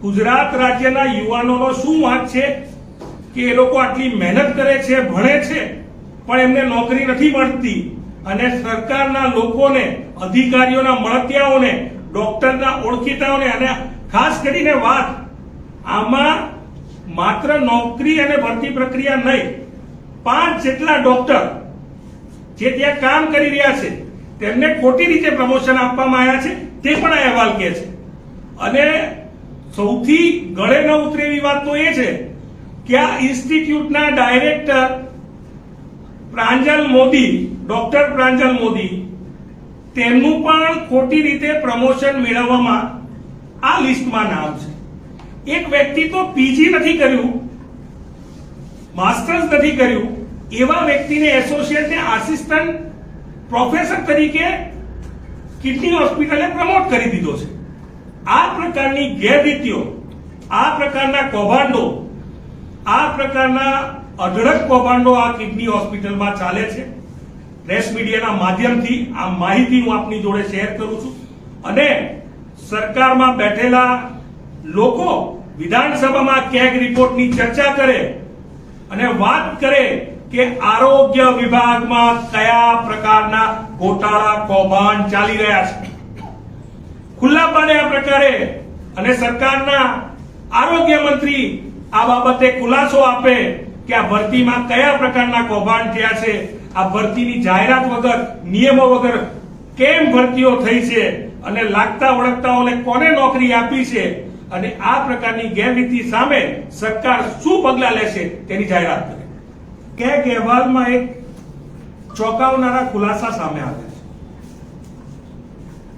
ગુજરાત રાજ્યના યુવાનોનો શું વાંક છે? કે એ લોકો આટલી મહેનત કરે છે, ભણે છે, પણ એમને નોકરી નથી મળતી. અને સરકારના લોકોને, અધિકારીઓના મળતિયાઓને, ડોક્ટરના ઓળખીતાઓને, અને ખાસ કરીને વાત, આમાં માત્ર નોકરી અને ભરતી પ્રક્રિયા નહીં, પાંચ જેટલા ડોક્ટર જે ત્યાં કામ કરી રહ્યા છે, તેમને ખોટી રીતે પ્રમોશન આપવામાં આવ્યા છે, તે પણ આ અહેવાલ કહે છે. અને સૌથી ગળે ન ઉતરે એવી વાત તો એ છે કે આ ઇન્સ્ટિટ્યૂટના ડાયરેક્ટર પ્રાંજલ મોદી, ડોક્ટર પ્રાંજલ મોદી, તેમનું પણ ખોટી રીતે પ્રમોશન મેળવવામાં આ લિસ્ટમાં નામ છે. એક વ્યક્તિ તો પીજી નથી કર્યું, માસ્ટર્સ નથી કર્યું, એવા વ્યક્તિને એસોસિએટને આસિસ્ટન્ટ પ્રોફેસર તરીકે કિડની હોસ્પિટલે પ્રમોટ કરી દીધો છે. આ પ્રકારની ગેરરીતિઓ, આ પ્રકારના કૌભાંડો, આ પ્રકારના અઢળક કૌભાંડો આ કિડની હોસ્પિટલમાં ચાલે છે. પ્રેસ મીડિયાના માધ્યમથી આ માહિતી હું આપની જોડે શેર કરું છું. અને સરકારમાં બેઠેલા લોકો વિધાનસભામાં કેગ રિપોર્ટની ચર્ચા કરે અને વાત કરે કે આરોગ્ય વિભાગમાં કયા પ્રકારના ગોટાળા કૌભાંડ ચાલી રહ્યા છે. ખુલ્લા પાડે આ પ્રકારે અને સરકારના આરોગ્ય મંત્રી આ બાબતે ખુલાસો આપે કે આ ભરતીમાં કયા પ્રકારના કૌભાંડ થયા છે, આ ભરતીની જાહેરાત વગર, નિયમો વગર કેમ ભરતીઓ થઈ છે અને લાગતા ઓળખતાઓને કોને નોકરી આપી છે અને આ પ્રકારની ગેરરીતિ સામે સરકાર શું પગલાં લેશે તેની જાહેરાત કરે. કે અહેવાલમાં એક ચોંકાવનારા ખુલાસા સામે આવ્યા છે.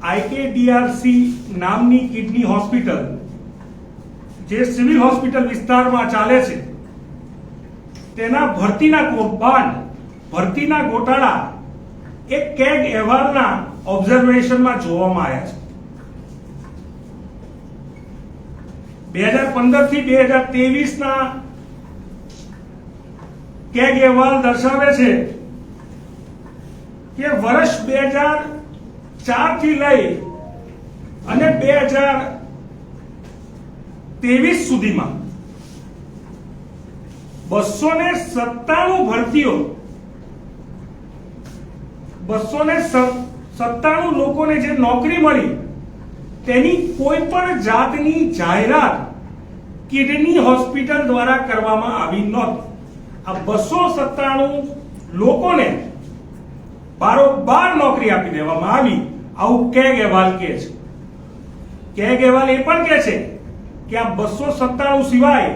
આઈકેડીઆરસી નામની કિડની હોસ્પિટલ, જે સિવિલ હોસ્પિટલ વિસ્તારમાં ચાલે છે, તેના ભરતીના કૌભાંડ ભરતીના ગોટાળા એક કેગ અહેવાલના ઓબ્ઝર્વેશનમાં જોવામાં આવ્યા છે. બે હજાર પંદરથી બે હજાર ત્રેવીસ ના કેગ અહેવાલ દર્શાવે છે કે વર્ષ બે હજાર ચારથી લઈ અને બે હજાર ત્રેવીસ સુધીમાં બસો ને સત્તાણું ભરતીઓ બસો ને સત્તાણું લોકોને જે નોકરી મળી, તેની કોઈ પણ જાતની જાહેરાત કિડની હોસ્પિટલ દ્વારા કરવામાં આવી નહોતી. આ બસો સત્તાણું લોકોને બારોબાર નોકરી આપી દેવામાં આવી. આવું કેગ અહેવાલ કે છે? કેગ અહેવાલ એ પણ કે છે કે આ બસો સત્તાણું સિવાય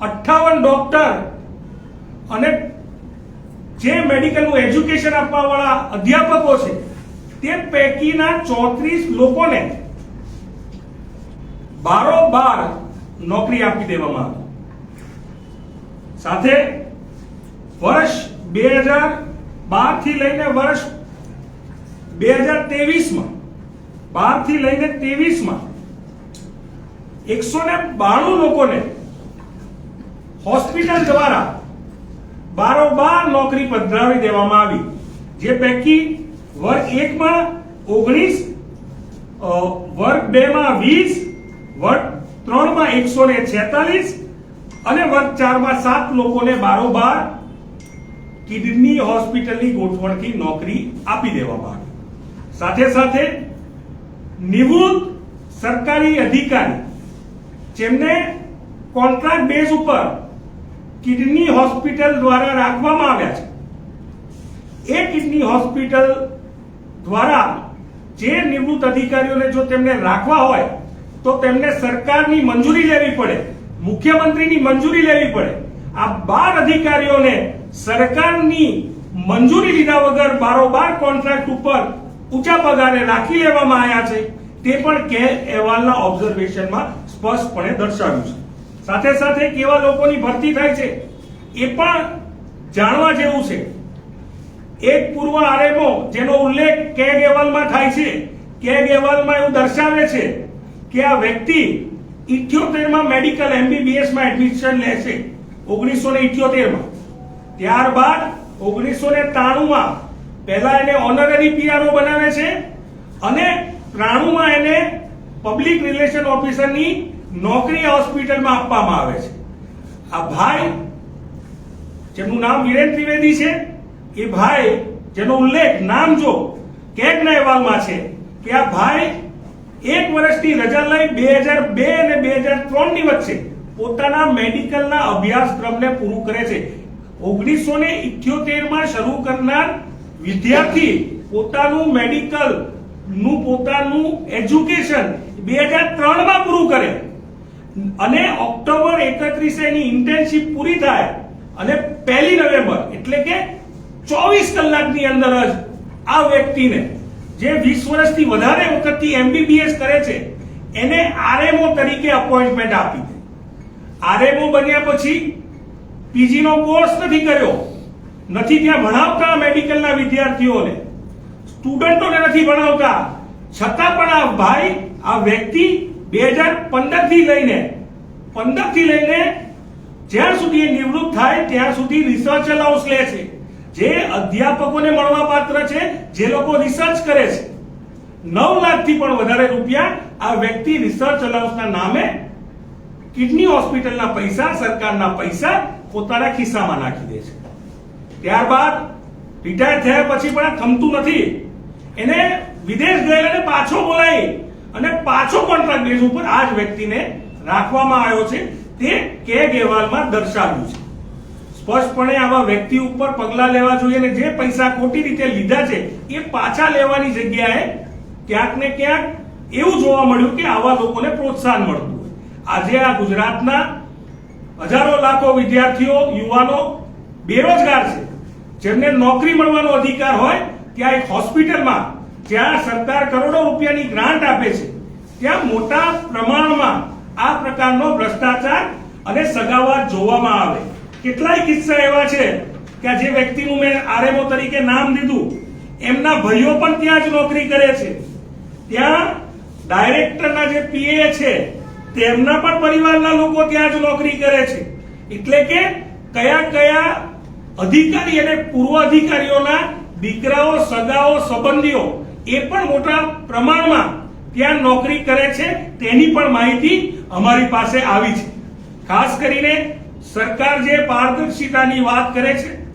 અઠ્ઠાવન ડોક્ટર અને જે મેડિકલનું એજ્યુકેશન આપવા વાળા અધ્યાપકો છે, તે પૈકીના ચોત્રીસ લોકોને બારોબાર નોકરી આપી દેવામાં આવી. સાથે વર્ષ બે હજાર બારથી લઈને વર્ષ બે હજાર ત્રેવીસમાં બારથી લઈને ત્રેવીસમાં એકસો ને બાણું લોકોને હોસ્પિટલ દ્વારા બારોબાર નોકરી પધરાવી દેવામાં આવી, જે પૈકી વર્ગ એકમાં ઓગણીસ વર્ગ બે માં વીસ વર્ગ ત્રણમાં એકસો ને છેતાલીસ અને વર્ગ ચારમાં સાત લોકોને બારોબાર કિડની હોસ્પિટલની ગોઠવણથી નોકરી આપી દેવામાં આવી. સાથે સાથે નિવૃત્ત સરકારી અધિકારી જેમને કોન્ટ્રાક્ટ બેઝ ઉપર કિડની હોસ્પિટલ દ્વારા રાખવામાં આવ્યા છે. એ કિડની હોસ્પિટલ દ્વારા જે નિવૃત્ત અધિકારીઓને જો તેમને રાખવા હોય, તો તેમને સરકારની મંજૂરી લેવી પડે, મુખ્યમંત્રીની મંજૂરી લેવી પડે. આ બાર અધિકારીઓને સરકારની મંજૂરી લીધા વગર બારોબાર કોન્ટ્રાક્ટ ઉપર ઊંચા પગારે રાખી લેવામાં આવ્યા છે. તે પણ કે અહેવાલના ઓબ્ઝર્વેશનમાં સ્પષ્ટપણે દર્શાવ્યું છે. સાથે સાથે કેવા લોકોની ભરતી થાય છે એ પણ જાણવા જેવું છે. એક પૂર્વ આરએમઓ જેનો ઉલ્લેખ કેગ અહેવાલમાં થાય છે. કેગ અહેવાલમાં એવું દર્શાવે છે કે આ વ્યક્તિ ઇઠ્યોતેરમાં મેડિકલ એમબીબીએસમાં એડમિશન લે છે. ઓગણીસો ને ઇઠ્યોતેરમાં. ત્યારબાદ ઓગણીસો ને ત્રાણુંમાં પહેલા એને ઓનરરી પીઆરઓ બનાવે છે અને ત્રાણુંમાં એને પબ્લિક રિલેશન ઓફિસરની નોકરી હોસ્પિટલમાં આપવામાં આવે છે. આ ભાઈ, જેમનું નામ વિરેન ત્રિવેદી છે, એ ભાઈ, જેનો ઉલ્લેખ નામ જો કેગના અહેવાલમાં છે, કે આ ભાઈ એક વર્ષની રજા લઈ બે હજાર બે અને બે હજાર ત્રણની વચ્ચે પોતાના મેડિકલના અભ્યાસક્રમને પૂરું કરે છે. ઓગણીસો ને માં શરૂ કરનાર વિદ્યાર્થી પોતાનું મેડિકલનું પોતાનું એજ્યુકેશન બે હજાર ત્રણમાં પૂરું કરે. અને ઓક્ટોબર એકત્રીસે એની ઇન્ટર્નશીપ પૂરી થાય. અને પહેલી નવેમ્બર, એટલે કે ચોવીસ કલાકની અંદર જ આ વ્યક્તિને, જે વીસ વર્ષથી વધારે વખતથી એમબીબીએસ કરે છે, એને આરએમઓ તરીકે અપોઇન્ટમેન્ટ આપી દે. આરએમઓ બન્યા પછી પીજીનો કોર્સ નથી કર્યો. નથી ત્યાં ભણાવતા મેડિકલના વિદ્યાર્થીઓને. સ્ટુડન્ટોને નથી ભણાવતા. છતાં પણ આ ભાઈ, આ વ્યક્તિ બે હજાર પંદરથી લઈને પંદરથી લઈને જ્યાં સુધી એ નિવૃત્ત થાય, ત્યાં સુધી રિસર્ચ અલાઉન્સ લે છે. જે અધ્યાપકોને મળવા પાત્ર છે, જે લોકો રિસર્ચ કરે છે. નવ લાખથી પણ વધારે રૂપિયા આ વ્યક્તિ રિસર્ચ અલાઉન્સના નામે કિડની હોસ્પિટલના પૈસા, સરકારના પૈસા પોતાના ખિસ્સામાં નાખી દે છે. ત્યારબાદ રિટાયર થયા પછી પણ થમતું નથી. એને વિદેશ ગયેલાને પાછો બોલાવી અને પાછો કોન્ટ્રાક્ટ બેઝ ઉપર આ જ વ્યક્તિને રાખવામાં આવ્યો છે. તે કેગ અહેવાલમાં દર્શાવ્યું છે. સ્પષ્ટપણે આવા વ્યક્તિ ઉપર પગલા લેવા જોઈએ અને જે પૈસા ખોટી રીતે લીધા છે, એ પાછા લેવાની જગ્યાએ ક્યાંક ને ક્યાંક એવું જોવા મળ્યું કે આવા લોકોને પ્રોત્સાહન મળતું હોય. આજે આ ગુજરાતના હજારો લાખો વિદ્યાર્થીઓ, યુવાનો બેરોજગાર છે. જેમને નોકરી મળવાનો અધિકાર હોય, ત્યાં એક હોસ્પિટલમાં, જ્યાં સરકાર કરોડો રૂપિયાની ગ્રાન્ટ આપે છે, ત્યાં મોટા પ્રમાણમાં આ પ્રકારનો ભ્રષ્ટાચાર અને સગાવાત જોવામાં આવે. કેટલાય કિસ્સા એવા છે કે જે વ્યક્તિનું મેં આરએમઓ તરીકે નામ દીધું, એમના ભાઈઓ પણ ત્યાં જ નોકરી કરે છે. ત્યાં ડાયરેક્ટરના જે પીએ છે, તેમના પણ પરિવારના લોકો ત્યાં જ નોકરી કરે છે. એટલે કે કયા કયા અધિકારી અને પૂર્વ અધિકારીઓના દીકરાઓ, સગાઓ, સંબંધીઓ એ પણ મોટા પ્રમાણમાં ત્યાં નોકરી કરે છે, તેની પણ માહિતી અમારી પાસે આવી છે. ખાસ કરીને સરકાર જે પારદર્શિતાની વાત કરે છે